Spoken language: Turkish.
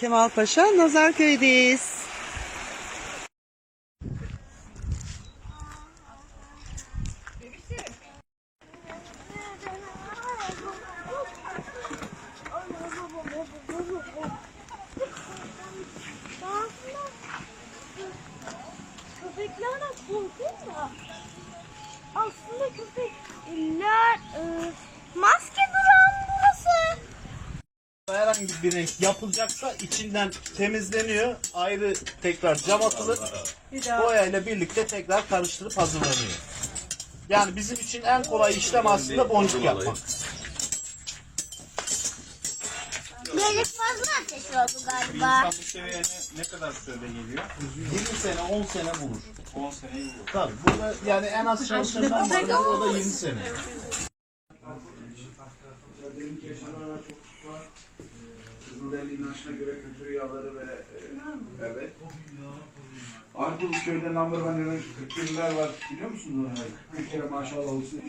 Kemalpaşa Nazarköy'deyiz. Köpeklerden korkun da aslında köpekler duran burası. Herhangi bir renk yapılacaksa içinden temizleniyor. Ayrı tekrar cam atılır. Boyayla birlikte tekrar karıştırıp hazırlanıyor. Yani bizim için en kolay işlem aslında boncuk yapmak. Böyle fazla ateş oldu galiba. İnsan bu seviyeye ne, ne kadar sürede geliyor? 20 sene 10 sene bulur. 10 seneyi bulur. Tabii burada yani en az çalışanından var. O da 20 sene. Kızılderili inançına göre kültür yağları ve e, evet. Arpul köyde number one ürün 41'ler var biliyor musun? 41 kere maşallah olsun.